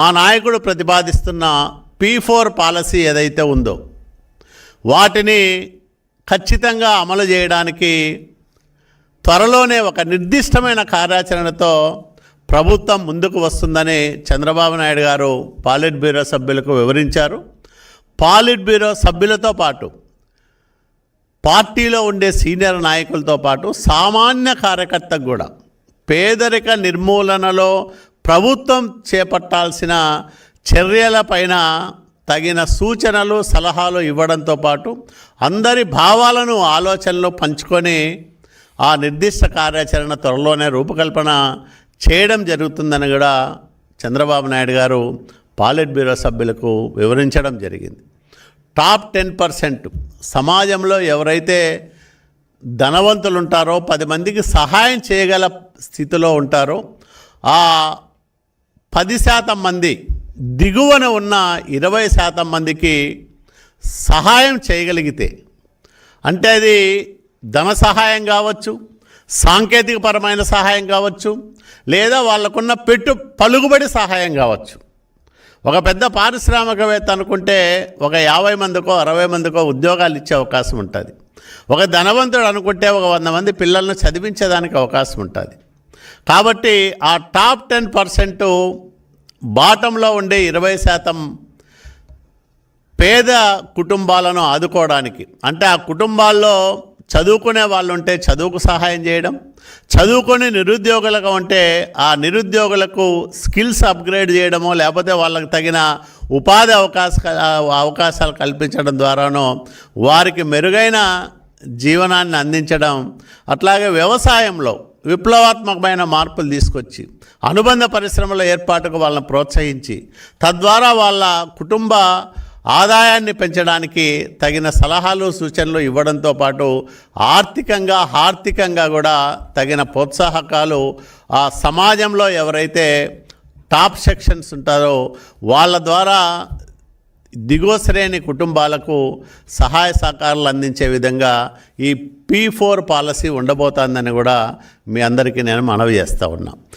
ఆ నాయకుడు ప్రతిపాదిస్తున్న P four policy ఏదైతే ఉందో వాటిని ఖచ్చితంగా అమలు చేయడానికి త్వరలోనే ఒక నిర్దిష్టమైన కార్యాచరణతో ప్రభుత్వం ముందుకు వస్తుందని చంద్రబాబు నాయుడు గారు పాలిట్ బ్యూరో సభ్యులకు వివరించారు. పాలిట్ బ్యూరో సభ్యులతో పాటు పార్టీలో ఉండే సీనియర్ నాయకులతో పాటు సామాన్య కార్యకర్తకు కూడా పేదరిక నిర్మూలనలో ప్రభుత్వం చేపట్టాల్సిన చర్యలపైన తగిన సూచనలు సలహాలు ఇవ్వడంతో పాటు అందరి భావాలను ఆలోచనలు పంచుకొని ఆ నిర్దిష్ట కార్యాచరణ త్వరలోనే రూపకల్పన చేయడం జరుగుతుందని కూడా చంద్రబాబు నాయుడు గారు పాలిట్ బ్యూరో సభ్యులకు వివరించడం జరిగింది. టాప్ టెన్ పర్సెంట్ సమాజంలో ఎవరైతే ధనవంతులు ఉంటారో పది మందికి సహాయం చేయగల స్థితిలో ఉంటారో ఆ పది శాతం మంది దిగువన ఉన్న ఇరవై శాతం మందికి సహాయం చేయగలిగితే అంటే అది ధన సహాయం కావచ్చు సాంకేతికపరమైన సహాయం కావచ్చు లేదా వాళ్ళకున్న పెట్టు పలుకుబడి సహాయం కావచ్చు. ఒక పెద్ద పారిశ్రామికవేత్త అనుకుంటే ఒక యాభై మందికో అరవై మందికో ఉద్యోగాలు ఇచ్చే అవకాశం ఉంటుంది. ఒక ధనవంతుడు అనుకుంటే ఒక వంద మంది పిల్లలను చదివించేదానికి అవకాశం ఉంటుంది. కాబట్టి ఆ టాప్ టెన్ పర్సెంట్ బాటంలో ఉండే ఇరవై శాతం పేద కుటుంబాలను ఆదుకోవడానికి. అంటే ఆ కుటుంబాల్లో చదువుకునే వాళ్ళు ఉంటే చదువుకు సహాయం చేయడం చదువుకొని నిరుద్యోగులుగా ఉంటే ఆ నిరుద్యోగులకు స్కిల్స్ అప్గ్రేడ్ చేయడమో లేకపోతే వాళ్ళకి తగిన ఉపాధి అవకాశ అవకాశాలు కల్పించడం ద్వారానో వారికి మెరుగైన జీవనాన్ని అందించడం అట్లాగే వ్యవసాయంలో విప్లవాత్మకమైన మార్పులు తీసుకొచ్చి అనుబంధ పరిశ్రమల ఏర్పాటుకు వాళ్ళని ప్రోత్సహించి తద్వారా వాళ్ళ కుటుంబ ఆదాయాన్ని పెంచడానికి తగిన సలహాలు సూచనలు ఇవ్వడంతో పాటు ఆర్థికంగా ఆర్థికంగా కూడా తగిన ప్రోత్సాహకాలు ఆ సమాజంలో ఎవరైతే టాప్ సెక్షన్స్ ఉంటారో వాళ్ళ ద్వారా దిగువ శ్రేణి కుటుంబాలకు సహాయ సహకారాలు అందించే విధంగా ఈ పీ ఫోర్ పాలసీ ఉండబోతోందని కూడా మీ అందరికీ నేను మనవి చేస్తూ ఉన్నాను